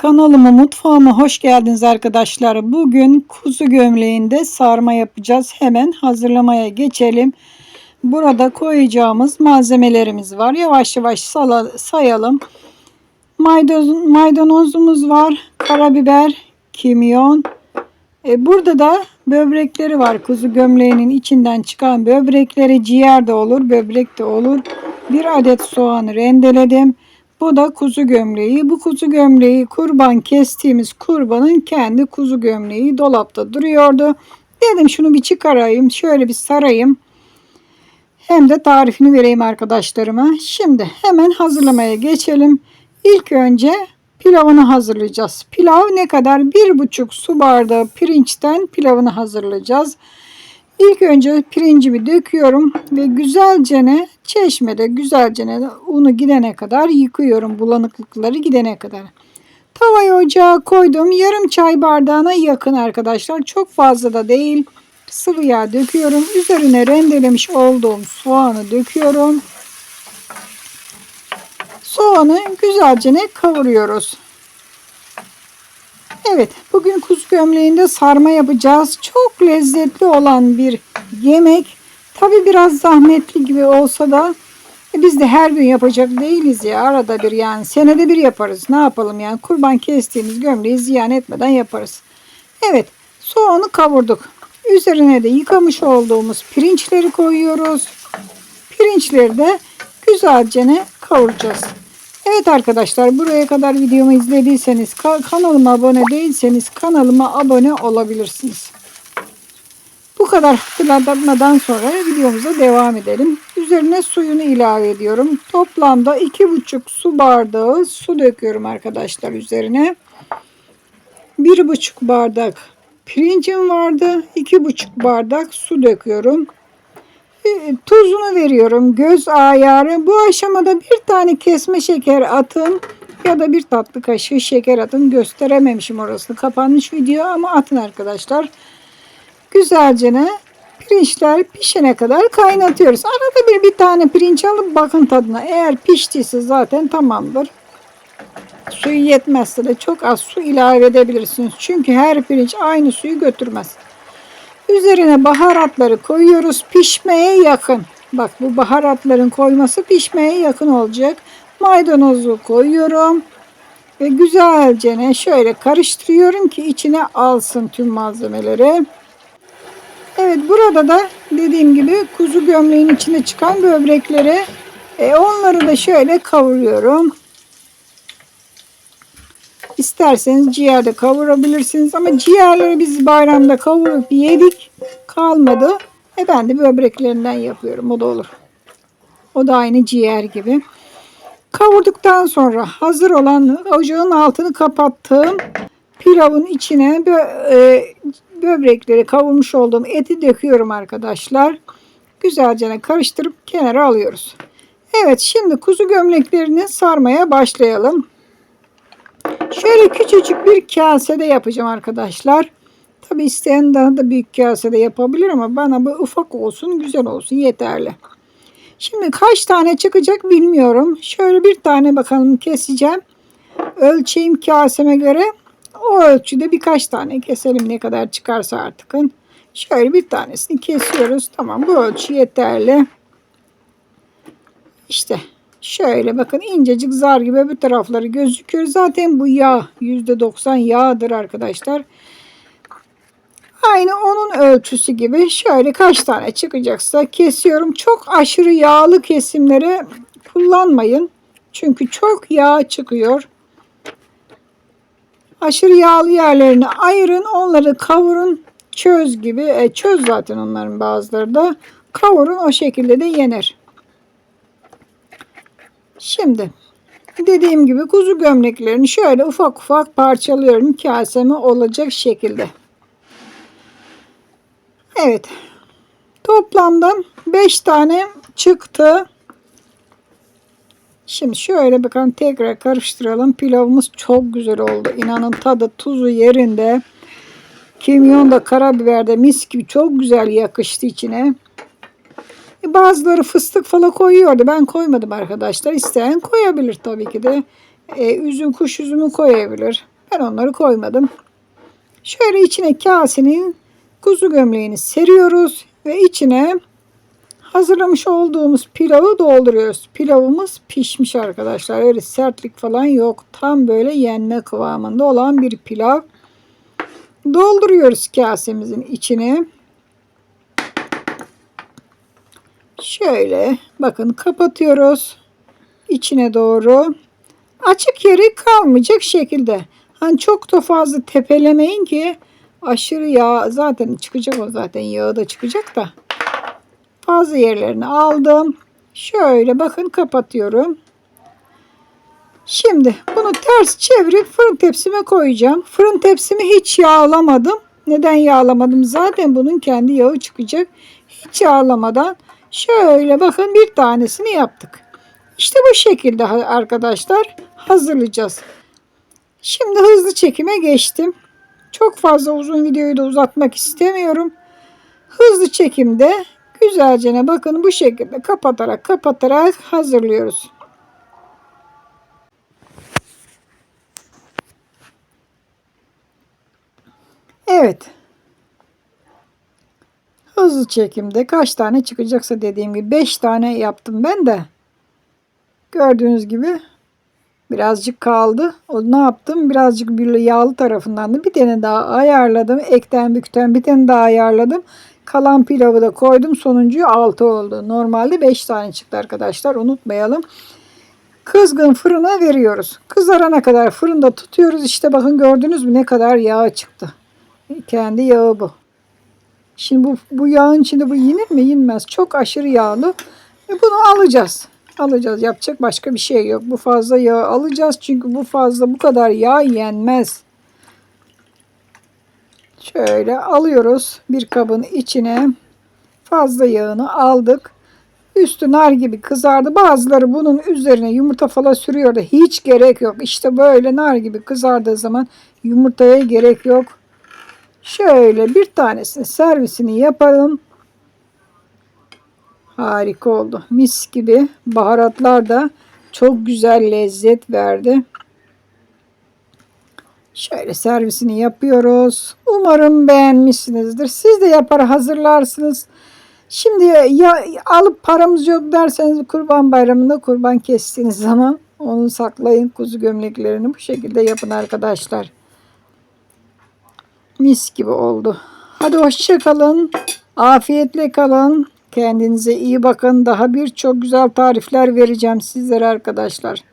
Kanalıma mutfağıma hoş geldiniz arkadaşlar. Bugün kuzu gömleğinde sarma yapacağız. Hemen hazırlamaya geçelim. Burada koyacağımız malzemelerimiz var. Yavaş yavaş sayalım. Maydanoz, maydanozumuz var. Karabiber, kimyon. E, burada da böbrekleri var. Kuzu gömleğinin içinden çıkan böbrekleri ciğer de olur, böbrek de olur. Bir adet soğanı rendeledim. Bu da kuzu gömleği. Bu kuzu gömleği kurban kestiğimiz kurbanın kendi kuzu gömleği dolapta duruyordu. Dedim şunu bir çıkarayım, şöyle bir sarayım. Hem de tarifini vereyim arkadaşlarıma. Şimdi hemen hazırlamaya geçelim. İlk önce pilavını hazırlayacağız. Pilav ne kadar? Bir buçuk su bardağı pirinçten pilavını hazırlayacağız. İlk önce pirincimi döküyorum ve güzelce ne çeşmede güzelce ne unu gidene kadar yıkıyorum bulanıklıkları gidene kadar. Tavayı ocağa koydum. Yarım çay bardağına yakın arkadaşlar. Çok fazla da değil. Sıvı yağ döküyorum. Üzerine rendelemiş olduğum soğanı döküyorum. Soğanı güzelce ne kavuruyoruz. Evet, bugün kuzu gömleğinde sarma yapacağız. Çok lezzetli olan bir yemek. Tabi biraz zahmetli gibi olsa da e, biz de her gün yapacak değiliz ya. Arada bir yani senede bir yaparız. Ne yapalım yani kurban kestiğimiz gömleği ziyan etmeden yaparız. Evet, soğanı kavurduk. Üzerine de yıkamış olduğumuz pirinçleri koyuyoruz. Pirinçleri de güzelce kavuracağız. Evet arkadaşlar buraya kadar videomu izlediyseniz kanalıma abone değilseniz kanalıma abone olabilirsiniz. Bu kadar hatırlatmadan sonra videomuza devam edelim. Üzerine suyunu ilave ediyorum. Toplamda 2,5 su bardağı su döküyorum arkadaşlar üzerine. 1,5 bardak pirincim vardı. 2,5 bardak su döküyorum. E, tuzunu veriyorum. Göz ayarı. Bu aşamada bir tane kesme şeker atın ya da bir tatlı kaşığı şeker atın. Gösterememişim orasını. Kapanmış video ama atın arkadaşlar. Güzelce ne? Pirinçler pişene kadar kaynatıyoruz. Arada bir bir tane pirinç alıp bakın tadına. Eğer piştiyse zaten tamamdır. Suyu yetmezse de çok az su ilave edebilirsiniz. Çünkü her pirinç aynı suyu götürmez. Üzerine baharatları koyuyoruz. Pişmeye yakın. Bak bu baharatların koyması pişmeye yakın olacak. Maydanozu koyuyorum. Ve güzelce ne şöyle karıştırıyorum ki içine alsın tüm malzemeleri. Evet burada da dediğim gibi kuzu gömleğin içine çıkan böbrekleri e, onları da şöyle kavuruyorum. İsterseniz ciğerde kavurabilirsiniz ama ciğerleri biz bayramda kavurup yedik kalmadı. E ben de böbreklerinden yapıyorum o da olur. O da aynı ciğer gibi. Kavurduktan sonra hazır olan ocağın altını kapattım. Pilavın içine bö e, böbrekleri kavurmuş olduğum eti döküyorum arkadaşlar. Güzelce karıştırıp kenara alıyoruz. Evet şimdi kuzu gömleklerini sarmaya başlayalım. Şöyle küçücük bir kasede yapacağım arkadaşlar. Tabi isteyen daha da büyük kasede yapabilir ama bana bu ufak olsun güzel olsun yeterli. Şimdi kaç tane çıkacak bilmiyorum. Şöyle bir tane bakalım keseceğim. Ölçeyim kaseme göre. O ölçüde birkaç tane keselim ne kadar çıkarsa artık. Şöyle bir tanesini kesiyoruz. Tamam bu ölçü yeterli. İşte Şöyle bakın incecik zar gibi bir tarafları gözüküyor. Zaten bu yağ %90 yağdır arkadaşlar. Aynı onun ölçüsü gibi şöyle kaç tane çıkacaksa kesiyorum. Çok aşırı yağlı kesimleri kullanmayın. Çünkü çok yağ çıkıyor. Aşırı yağlı yerlerini ayırın. Onları kavurun. Çöz gibi. E, çöz zaten onların bazıları da. Kavurun o şekilde de yenir. Şimdi dediğim gibi kuzu gömleklerini şöyle ufak ufak parçalıyorum kaseme olacak şekilde. Evet. Toplamda 5 tane çıktı. Şimdi şöyle bakın tekrar karıştıralım. Pilavımız çok güzel oldu. İnanın tadı tuzu yerinde. Kimyon da karabiber de mis gibi çok güzel yakıştı içine. Bazıları fıstık falan koyuyordu. Ben koymadım arkadaşlar. İsteyen koyabilir tabii ki de. e, üzüm kuş üzümü koyabilir. Ben onları koymadım. Şöyle içine kasenin kuzu gömleğini seriyoruz ve içine hazırlamış olduğumuz pilavı dolduruyoruz. Pilavımız pişmiş arkadaşlar. Öyle sertlik falan yok. Tam böyle yenme kıvamında olan bir pilav. Dolduruyoruz kasemizin içine. Şöyle bakın kapatıyoruz. içine doğru. Açık yeri kalmayacak şekilde. Hani çok da fazla tepelemeyin ki aşırı yağ zaten çıkacak o zaten yağı da çıkacak da. Fazla yerlerini aldım. Şöyle bakın kapatıyorum. Şimdi bunu ters çevirip fırın tepsime koyacağım. Fırın tepsimi hiç yağlamadım. Neden yağlamadım? Zaten bunun kendi yağı çıkacak. Hiç yağlamadan şöyle bakın bir tanesini yaptık. İşte bu şekilde arkadaşlar hazırlayacağız. Şimdi hızlı çekime geçtim. Çok fazla uzun videoyu da uzatmak istemiyorum. Hızlı çekimde güzelce bakın bu şekilde kapatarak kapatarak hazırlıyoruz. Evet. Hızlı çekimde kaç tane çıkacaksa dediğim gibi 5 tane yaptım ben de. Gördüğünüz gibi birazcık kaldı. O ne yaptım? Birazcık bir yağlı tarafından da bir tane daha ayarladım. Ekten bükten bir tane daha ayarladım. Kalan pilavı da koydum. Sonuncuyu 6 oldu. Normalde 5 tane çıktı arkadaşlar. Unutmayalım. Kızgın fırına veriyoruz. Kızarana kadar fırında tutuyoruz. İşte bakın gördünüz mü ne kadar yağ çıktı. Kendi yağı bu. Şimdi bu, bu yağın içinde bu yenir mi? Yenmez. Çok aşırı yağlı. E bunu alacağız. Alacağız. Yapacak başka bir şey yok. Bu fazla yağ alacağız. Çünkü bu fazla bu kadar yağ yenmez. Şöyle alıyoruz bir kabın içine. Fazla yağını aldık. Üstü nar gibi kızardı. Bazıları bunun üzerine yumurta falan sürüyor da hiç gerek yok. İşte böyle nar gibi kızardığı zaman yumurtaya gerek yok. Şöyle bir tanesini servisini yapalım. Harika oldu. Mis gibi. Baharatlar da çok güzel lezzet verdi. Şöyle servisini yapıyoruz. Umarım beğenmişsinizdir. Siz de yapar hazırlarsınız. Şimdi ya alıp paramız yok derseniz kurban bayramında kurban kestiğiniz zaman onu saklayın kuzu gömleklerini bu şekilde yapın arkadaşlar. Mis gibi oldu. Hadi hoşça kalın. Afiyetle kalın. Kendinize iyi bakın. Daha birçok güzel tarifler vereceğim sizlere arkadaşlar.